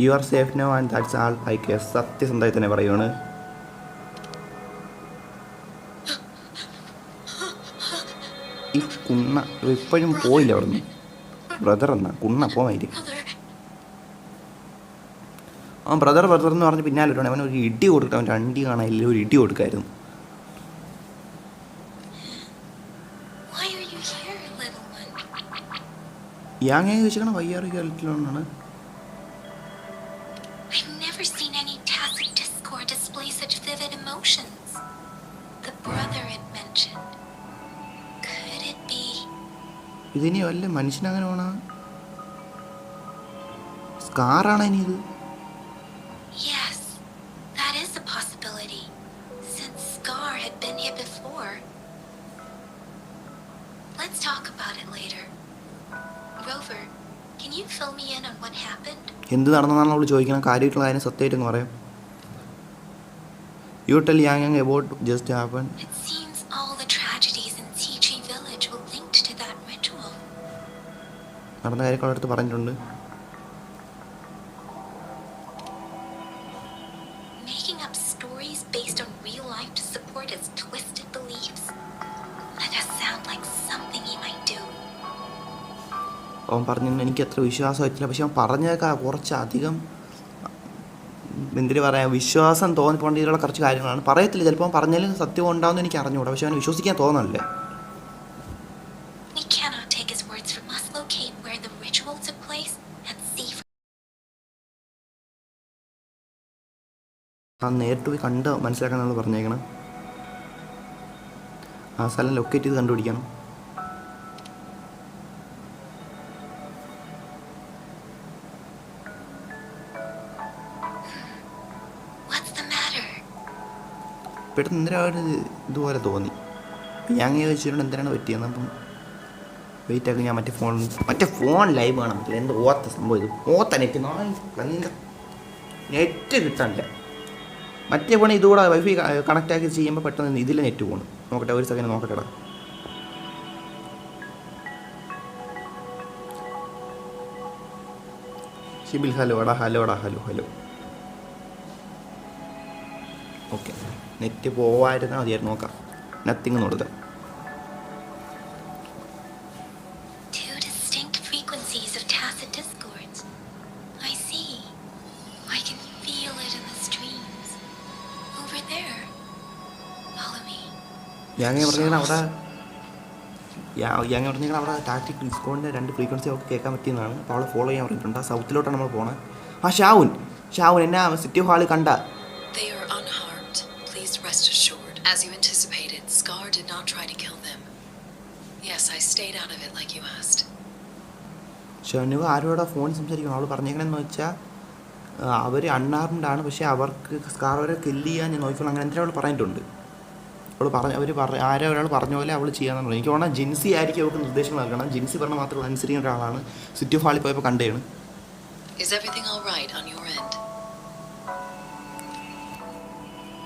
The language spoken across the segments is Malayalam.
You are safe no and that's all I care സത്യസന്ധമായി തന്നെ പറയുവാണ്. ഈ കുണ്ണ ഇപ്പോഴും പോയില്ല അവിടെ നിന്ന് ബ്രദർ എന്നാ കുണ്ണ പോവായിരിക്കും. അവൻ ബ്രദർ ബ്രദർ എന്ന് പറഞ്ഞ് പിന്നാലെ അവൻ ഒരു ഇടി കൊടുക്കുക അവൻ അണ്ടി കാണാനില്ല ഒരു ഇടി കൊടുക്കായിരുന്നു. Why are you here, little one? യാങ്ങ ചോദിച്ചാൽ വയ്യാറ് കേരളത്തിലാണ് never seen any tacit discord display such vivid emotions. The brother it mentioned. Could it be? ഇതിനി വല്ല മനുഷ്യനങ്ങനെ പോണ സ്കാറാണ് ഇനി ഇത് Yes, that is a possibility. Since Scar had been here before. Let's talk about it later. Rover, എന്ത് നടന്നെന്നാണ് അവൾ ചോദിക്കണം? കാര്യമായിട്ടുള്ള കാര്യം സത്യമായിട്ടൊന്ന് പറയാം. You tell Yang Yang about just happen നടന്ന കാര്യങ്ങളടുത്ത് all അവൻ പറഞ്ഞു എനിക്ക് അത്ര വിശ്വാസം വെച്ചില്ല പക്ഷെ അവൻ പറഞ്ഞേക്കാ കുറച്ചധികം എന്തിനു പറയാം വിശ്വാസം തോന്നിപ്പോണ്ടിയുള്ള കുറച്ച് കാര്യങ്ങളാണ്. പറയത്തില്ല ചിലപ്പോൾ അവൻ പറഞ്ഞാലും സത്യം ഉണ്ടാവുമെന്ന് എനിക്ക് അറിഞ്ഞുകൂടാ. പക്ഷെ അവന് വിശ്വസിക്കാൻ തോന്നല്ലേ നേരിട്ട് പോയി കണ്ട് മനസ്സിലാക്കാൻ നമ്മൾ പറഞ്ഞേക്കണം. ആ സ്ഥലം ലൊക്കേറ്റ് ചെയ്ത് കണ്ടുപിടിക്കണം. പെട്ടെന്ന് എന്തിനാ ഒരു ഇതുപോലെ തോന്നി? ഞാൻ അങ്ങനെ ചോദിച്ചിട്ടുണ്ട് എന്തിനാണ് പറ്റിയെന്ന്? അപ്പം വെയിറ്റ് ആക്കി ഞാൻ മറ്റേ ഫോൺ മറ്റേ ഫോൺ ലൈവ് ആണ് നമുക്ക് എന്ത് ഓത്ത സംഭവം ഇത്? ഓത്ത നെറ്റ് നല്ല നെറ്റ് കിട്ടാനില്ല. മറ്റേ ഫോൺ ഇതുകൂടെ വൈഫൈ കണക്റ്റ് ആക്കി ചെയ്യുമ്പോൾ പെട്ടെന്ന് ഇതിൽ നെറ്റ് പോകണം നോക്കട്ടെ ഒരു സെക്കൻഡ് നോക്കട്ടെടാ ഷിബിൽ ഹലോ എടാ ഹലോ എടാ ഹലോ ഹലോ ഓക്കെ നെറ്റ് പോവായിരുന്നാൽ മതിയായിരുന്നു നോക്കാം നത്തിങ് കൊടുക്കാം Two distinct frequencies of tacit discords. I see. I can feel it in the streams. Over there. Follow me. ഞാൻ പറഞ്ഞാൽ അവിടെ ഞാൻ പറഞ്ഞാൽ അവിടെ ടാക്ടിക് ഡിസ്കോണിന്റെ രണ്ട് ഫ്രീക്വൻസി അവൾക്ക് കേൾക്കാൻ പറ്റിയെന്നാണ് അപ്പോൾ അവളെ ഫോളോ ചെയ്യാൻ പറഞ്ഞിട്ടുണ്ട് ആ സൗത്തിലോട്ടാണ് നമ്മൾ പോണത് ആ ഷാവുൻ ഷാവുൻ എന്നെ സിറ്റി ഹാളിൽ കണ്ട As you anticipated, Scar did not try to kill them. Yes, I stayed out of it like you asked. Shanu ആരോടാ ഫോൺ സംസാരിക്കണം അവൾ പറഞ്ഞേക്കണെന്ന് വെച്ചാൽ അവർ അൺആർംഡ് ആണ് പക്ഷേ അവർക്ക് സ്കാർ അവരെ കില്ല് ചെയ്യാൻ ഞാൻ നോക്കിക്കോളാം. അങ്ങനെ എന്തിനാ അവൾ പറഞ്ഞിട്ടുണ്ട് അവൾ പറഞ്ഞ അവർ പറ ആരോ ഒരാൾ പറഞ്ഞ പോലെ അവൾ ചെയ്യാമെന്ന് പറഞ്ഞു എനിക്ക് തോന്നുന്നത് ജിൻസി ആയിരിക്കും അവർക്ക് നിർദ്ദേശങ്ങൾ നൽകണം. ജിൻസി പറഞ്ഞ മാത്രം അനുസരിക്കുന്ന ഒരാളാണ്. സിറ്റി ഹാളിൽ പോയപ്പോൾ കണ്ടേണ്. Is everything all right on your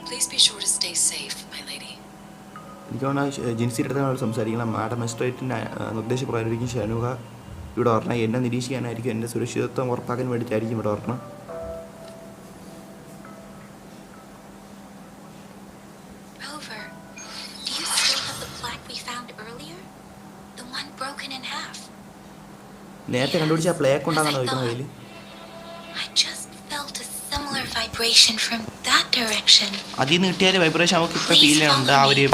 Please be sure to stay safe, my lady. എനിക്ക് തോന്നുന്നു ജിൻസിയുടെ അടുത്ത് നമ്മൾ സംസാരിക്കണം. മാഡം മജിസ്ട്രേറ്റിന്റെ നിർദ്ദേശപ്രകാരമായിരിക്കും ഷനുക ഇവിടെ വരണം. എന്നെ നിരീക്ഷിക്കാനായിരിക്കും എന്റെ സുരക്ഷിതത്വം ഉറപ്പാക്കാൻ വേണ്ടിയിട്ടായിരിക്കും ഇവിടെ വരണം. നേരത്തെ do you still have the plaque vibration from that direction. അതിൽ നിന്ന് കിട്ടിയ വൈബ്രേഷൻ അവൾക്ക് ഇപ്പോൾ ഫീൽ ചെയ്യുന്നുണ്ട് ആ ഒരു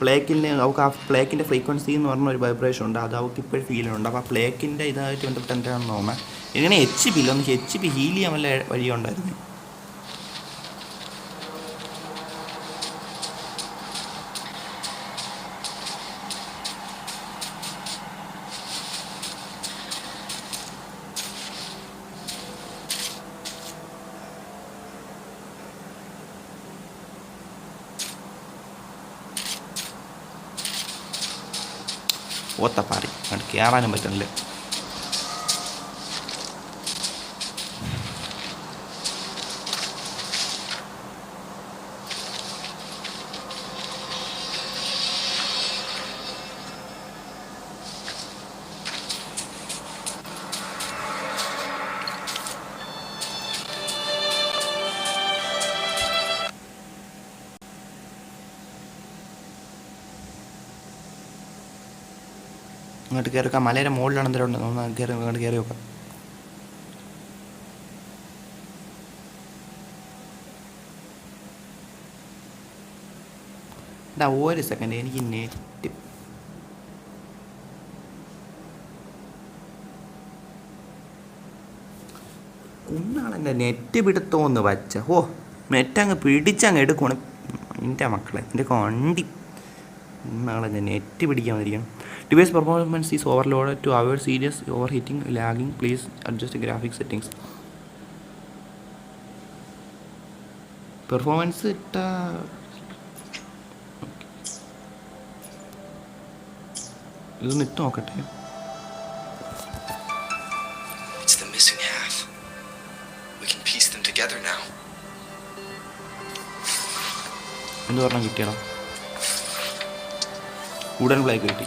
പ്ലേക്കിന്റെ അവൾക്ക് ആ പ്ലേക്കിന്റെ ഫ്രീക്വൻസി എന്ന് പറഞ്ഞ ഒരു വൈബ്രേഷൻ ഉണ്ട്. അത് അവൾക്ക് ഇപ്പോൾ ഫീൽ ചെയ്യുന്നുണ്ട് അപ്പോൾ ആ പ്ലേക്കിന്റെ ഇതായിട്ട് ബന്ധപ്പെട്ട് എന്താണെന്ന് തോന്നുന്നത് ഇങ്ങനെ എച്ച് പി ഇല്ല ഒന്ന് എച്ച് പി ഹീൽ ചെയ്യാൻ വല്ല വഴിയുണ്ടായിരുന്നു? ഓത്തപ്പാറി അങ്ങോട്ട് കയറാനും പറ്റുന്നില്ല അങ്ങോട്ട് കയറി വെക്കാം. മലയുടെ മുകളിലാണ് എന്തെങ്കിലും ഉണ്ട്? ഒന്ന് കയറി അങ്ങോട്ട് കയറി വെക്കാം. ഒരു സെക്കൻഡ് എനിക്ക് നെറ്റ് കുന്നാളെന്റെ നെറ്റ് പിടുത്തോന്ന് വച്ച. ഓ നെറ്റ് അങ്ങ് പിടിച്ചങ്ങ് എടുക്കണം എന്റെ മക്കളെ എന്റെ കണ്ടി കുന്നാളെന്റെ നെറ്റ് പിടിക്കാൻ വരികയാണ്. Device performance is overload to our serious over heating lagging please adjust graphic settings performance ഇട്ട ഇതൊന്ന് ഇട്ട് നോക്കട്ടെ. It's the missing half. We can piece them together now. എന്ത് പറഞ്ഞാൽ കിട്ടിയടാ? ഉടൻ ബ്ലാക്ക് കിട്ടി.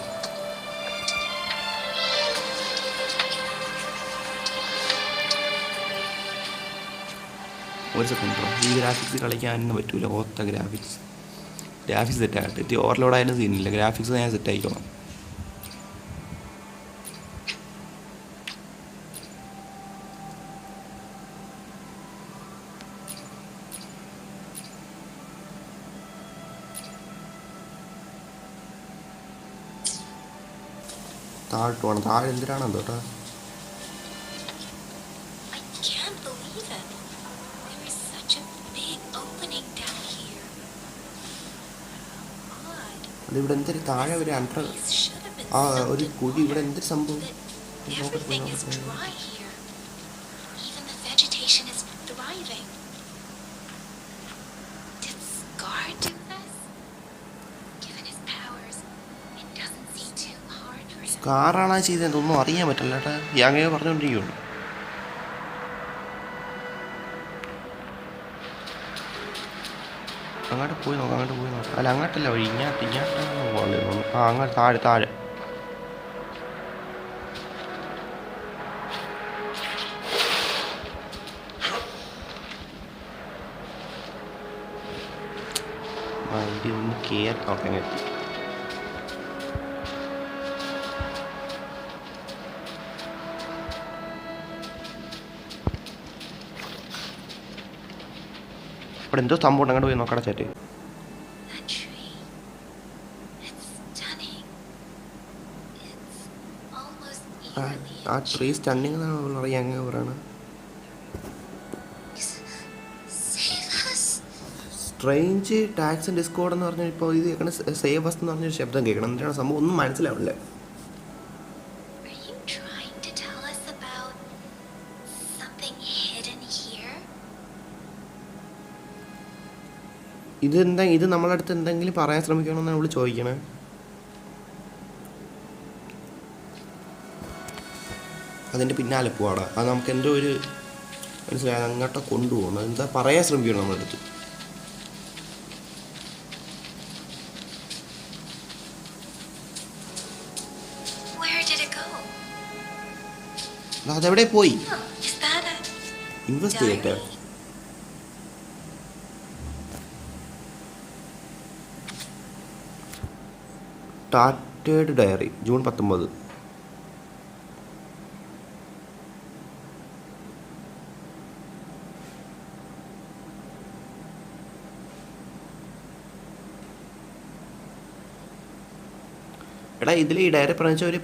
ഒരു സെക്കൻഡ് ബ്രോ ഈ ഗ്രാഫിക്സ് കളിക്കാനൊന്നും പറ്റൂല. ഓത്ത ഗ്രാഫിക്സ് ഗ്രാഫിക്സ് സെറ്റാകട്ടെ ഇത്തിരി ഇത്തി ഓവർലോഡ് ആയാലും സീനില്ല ഗ്രാഫിക്സ് ഞാൻ സെറ്റ് ആയിക്കോളാം. താഴോട്ട് പോകണം താഴെ എന്തിനാണ് കേട്ടോ? ഇവിടെ എന്തൊരു താഴെ ഒരു അണ്ടർ ആ ഒരു കുഴി ഇവിടെ എന്ത് സംഭവം? കാറാണ് ചെയ്തതെന്നൊന്നും അറിയാൻ പറ്റില്ല ഏട്ടാ. ഞാൻ അങ്ങനെ പറഞ്ഞുകൊണ്ടിരിക്കുള്ളൂ അങ്ങോട്ട് പോയി നോക്കാം അങ്ങോട്ട് പോയി നോക്കാം. അല്ല അങ്ങോട്ടല്ല വഴി ഇങ്ങോട്ട് ഇങ്ങോട്ടാണ് പോകേണ്ടത് ആ അങ്ങോട്ട് താഴെ താഴെ. വണ്ടി ഒന്ന് കയറി നോക്കാൻ എത്തി ഇവിടെ എന്തോ സംഭവം അങ്ങോട്ട് പോയി നോക്കട ചേട്ടി ആ ട്രീ സ്റ്റണ്ണിങ് എന്നാണ് പറയാ അങ്ങനെ പറയണത് സ്ട്രെയിഞ്ച്! ടാക്സ് ഡിസ്കോഡ് എന്ന് പറഞ്ഞാൽ ഇപ്പോൾ ഇത് കേൾക്കണ സേവ് എന്ന് പറഞ്ഞൊരു ശബ്ദം കേൾക്കണം. എന്താണ് സംഭവം? ഒന്നും മനസ്സിലാവില്ല ഇത് എന്താ ഇത് നമ്മളെ അടുത്ത് എന്തെങ്കിലും പറയാൻ ശ്രമിക്കണമെന്നാണ് നമ്മൾ ചോദിക്കണേ. അതിന്റെ പിന്നാലെ പോവാടാ. അത് നമുക്ക് എന്തോ ഒരു മനസ്സിലായി അങ്ങോട്ട് കൊണ്ടുപോകണം. എന്താ പറയാൻ ശ്രമിക്കണം നമ്മളടുത്ത്? അതെവിടെ പോയി? Invest is that a investigator diary? Dated diary June പത്തൊമ്പത്. എടാ ഇതിൽ ഈ ഡയറി പറഞ്ഞ ഒരു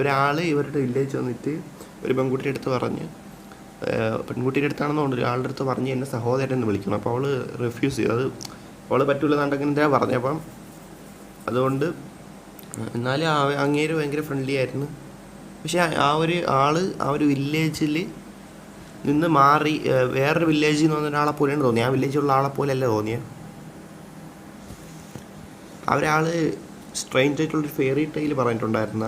ഒരാൾ ഇവരുടെ വില്ലേജ് വന്നിട്ട് ഒരു പെൺകുട്ടിയുടെ അടുത്ത് പറഞ്ഞ് പെൺകുട്ടിയുടെ അടുത്താണെന്ന് തോന്നുന്നു ഒരാളുടെ അടുത്ത് പറഞ്ഞ് എന്നെ സഹോദരൻ എന്ന് വിളിക്കണം. അപ്പോൾ അവൾ റിഫ്യൂസ് ചെയ്തു. അത് അവൾ പറ്റൂല എന്നുണ്ടെങ്കിൽ എന്താ പറഞ്ഞപ്പം അതുകൊണ്ട് എന്നാലും അങ്ങേര് ഭയങ്കര ഫ്രണ്ട്ലി ആയിരുന്നു. പക്ഷെ ആ- ഒരു ആൾ ആ ഒരു വില്ലേജിൽ നിന്ന് മാറി വേറൊരു വില്ലേജിൽ നിന്ന് വന്ന ഒരാളെ പോലെയാണ് തോന്നിയത് ആ വില്ലേജിലുള്ള ആളെ പോലെയല്ല തോന്നിയത് ഒരാൾ സ്ട്രെയിഞ്ച് ആയിട്ടുള്ളൊരു ഫെയറി ടൈൽ പറഞ്ഞിട്ടുണ്ടായിരുന്ന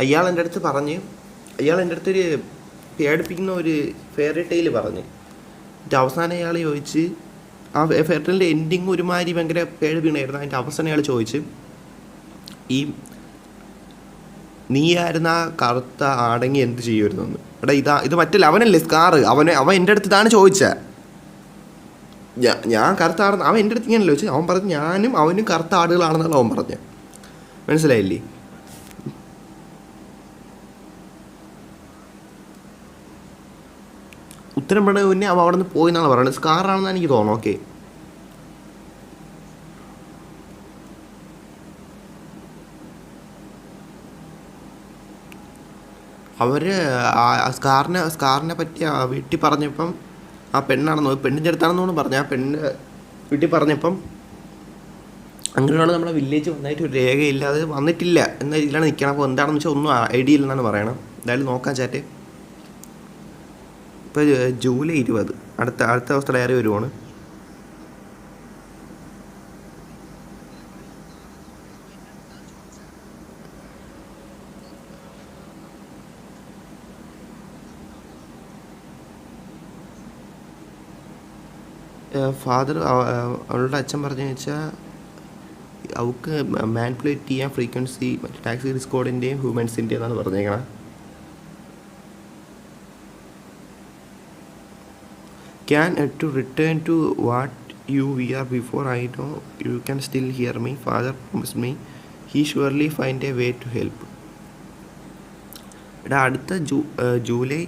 അയാൾ എന്റെ അടുത്ത് പറഞ്ഞ് അയാൾ എന്റെ അടുത്തൊരു പേടിപ്പിക്കുന്ന ഒരു ഫെയറി ടെയിൽ പറഞ്ഞ്. എന്നിട്ട് അവസാനം അയാൾ ചോദിച്ച് ആ ഫെയറി ടൈലിന്റെ എൻഡിങ് ഒരുമാതിരി ഭയങ്കര പേടിപ്പിക്കണമായിരുന്നു അതിന്റെ അവസാനം അയാൾ ചോദിച്ച് ഈ നീയായിരുന്ന ആ കറുത്ത ആടങ്ങി എന്ത് ചെയ്യുമായിരുന്നു എടാ ഇതാ ഇത് മറ്റല്ല അവനല്ലേ സ്കാറ് അവനെ അവൻ എന്റെ അടുത്ത് ഇതാണ് ചോദിച്ചത് ഞാൻ ഞാൻ കറുത്ത ആടുന്ന അവൻ എന്റെ അടുത്ത് ഇങ്ങനല്ലോ ചോദിച്ചു. അവൻ പറഞ്ഞു ഞാനും അവനും കറുത്ത ആടുകളാണെന്നുള്ള അവൻ പറഞ്ഞു. മനസ്സിലായില്ലേ? ഉത്തരം പറഞ്ഞ പിന്നെ അവൻ അവിടെ നിന്ന് പോയി എന്നാണ് പറയുന്നത് സ്കാറാണെന്ന് എനിക്ക് തോന്നുന്നു ഓക്കെ അവർ സ്കാറിനെ സ്കാറിനെ പറ്റി ആ വീട്ടിൽ പറഞ്ഞപ്പം ആ പെണ്ണാണെന്നോ പെണ്ണിന്റെ അടുത്താണെന്നോന്ന് പറഞ്ഞു ആ പെണ്ണ് വീട്ടിൽ പറഞ്ഞപ്പം അങ്ങനെയുള്ള നമ്മളെ വില്ലേജ് വന്നായിട്ട് ഒരു രേഖയില്ലാതെ വന്നിട്ടില്ല എന്ന രീതിയിലാണ് നിൽക്കണം അപ്പോൾ എന്താണെന്ന് വെച്ചാൽ ഒന്നും ഐഡിയ ഇല്ലെന്നാണ് പറയണം എന്തായാലും നോക്കാം ചാറ്റ് ഇപ്പോൾ ജൂലൈ ഇരുപത്. അടുത്ത അടുത്ത ദിവസത്തെ ഡയറി വരുവാണ്. ഫാദർ അവളുടെ അച്ഛൻ പറഞ്ഞു വെച്ചാൽ അവൾക്ക് മാൻപ്ലേറ്റ് ചെയ്യാൻ ഫ്രീക്വൻസി മറ്റേ ടാക്സി ഡിസ്കോഡിന്റെയും ഹ്യൂമൻസിന്റെയും എന്നാണ് പറഞ്ഞേക്കണം. Can to return to what you we are before I know you can still hear me father promise me he surely find a way to help എടാ അടുത്ത ജൂ ജൂലൈ.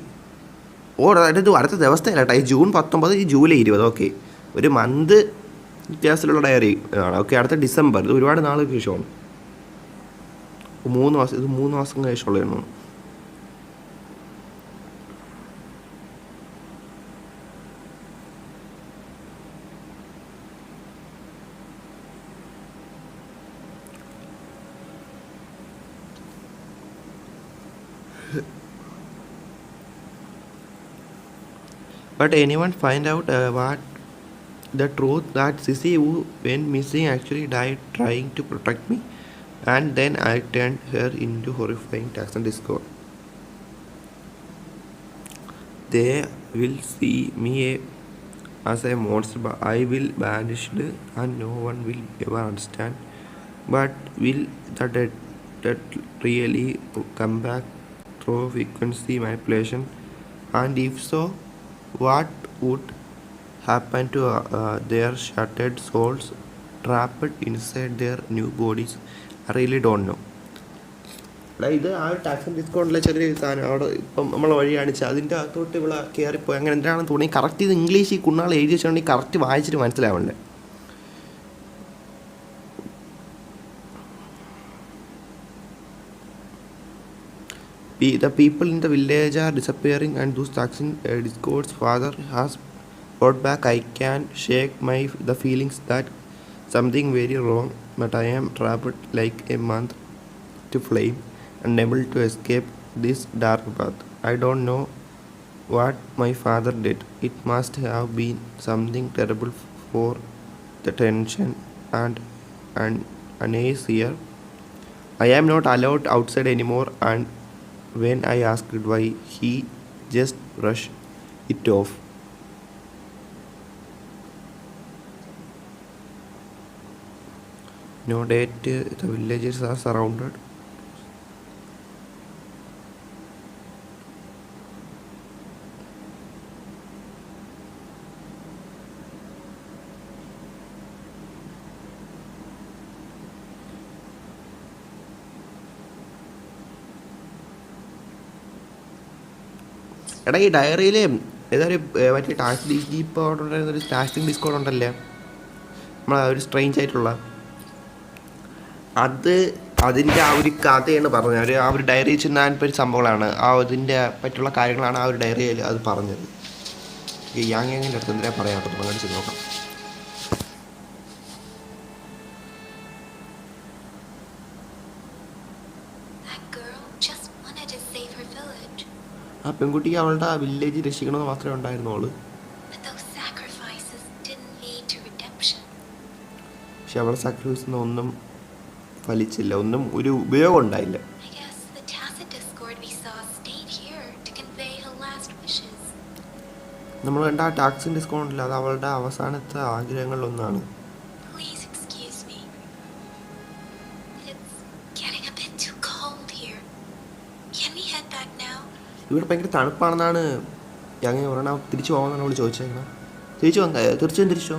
ഓ അടുത്ത അടുത്ത ദിവസമല്ല കേട്ടോ ഈ ജൂൺ പത്തൊമ്പത് ഈ ജൂലൈ ഇരുപത്. ഓക്കെ. ഒരു മന്ത് വ്യത്യാസത്തിലുള്ള ഡയറി ആണ്. ഓക്കെ അടുത്ത ഡിസംബർ. ഇത് ഒരുപാട് നാൾ ശേഷമാണ്. മൂന്ന് മാസം ഇത് മൂന്ന് മാസം ശേഷമുള്ളതാണ് But anyone find out uh, what the truth that Sissy who went missing actually died trying to protect me and then I turned her into horrifying tax and discord. They will see me as a monster but I will banished and no one will ever understand. But will the dead really come back through frequency manipulation? And if so, what would happen to uh, their shattered souls trapped inside their new bodies? I really don't know. ഇത് ആ ടാക്സ് ഡിസ്കൗണ്ടിലെ ചെറിയ സാധനം അവിടെ ഇപ്പം നമ്മൾ വഴി കാണിച്ച് അതിന്റെ അകത്തോട്ട് ഇവിടെ കയറിപ്പോയി അങ്ങനെ എന്താണെന്ന് തോന്നി കറക്റ്റ് ഇത് ഇംഗ്ലീഷ് ഈ കുണ്ണാൾ എഴുതി വെച്ചിട്ടുണ്ടെങ്കിൽ കറക്റ്റ് വായിച്ചിട്ട് മനസ്സിലാവണ്ടേ The people in the village are disappearing and those taxing uh, discords father has brought back i can shake my the feelings that something very wrong but i am trapped like a month to flame unable to escape this dark path. I don't know what my father did. It must have been something terrible for the tension and and unease here. I am not allowed outside anymore and when I asked why, he just brushed it off. No date, the villagers are surrounded. എടാ ഈ ഡയറിയിൽ ഏതൊരു മറ്റേ ടാക്സ് ഡിസ്കൗണ്ട് ഉണ്ടായിരുന്ന ഒരു ടാക്സിങ് ഡിസ്കോഡ് ഉണ്ടല്ലേ? നമ്മളെ ഒരു സ്ട്രെയിഞ്ച് ആയിട്ടുള്ള. അത് അതിന്റെ ആ ഒരു കഥയാണ് പറഞ്ഞത്. ഒരു ആ ഒരു ഡയറി ചെന്നാൻ പറ്റിയ സംഭവങ്ങളാണ്. ആ അതിന്റെ പറ്റുള്ള കാര്യങ്ങളാണ് ആ ഒരു ഡയറിയിൽ അത് പറഞ്ഞത്. ഈ യാങ് യാങ്ങിന്റെ അടുത്ത് എന്തിനാ പറയാം അടുത്ത് നോക്കാം. ആ പെൺകുട്ടിക്ക് അവളുടെ ആ വില്ലേജ് രക്ഷിക്കണമെന്ന് മാത്രമേ ഉണ്ടായിരുന്നുള്ളൂ. പക്ഷെ അവളെ സാക്രിഫൈസ് ഒന്നും ഫലിച്ചില്ല. ഒന്നും ഒരു ഉപയോഗം ഉണ്ടായില്ല. നമ്മൾ കണ്ട ആ ടാക്സിൻ ഡിസ്കൗണ്ടില്ല അത് അവളുടെ അവസാനത്തെ ആഗ്രഹങ്ങളിലൊന്നാണ്. ഇവിടെ ഭയങ്കര തണുപ്പാണെന്നാണ് ഞങ്ങൾ ഒരെണ്ണം തിരിച്ചു പോകാമെന്നാണ് അവൾ ചോദിച്ചേക്കണം. തിരിച്ചു വന്ന? തീർച്ചയായും തിരിച്ചോ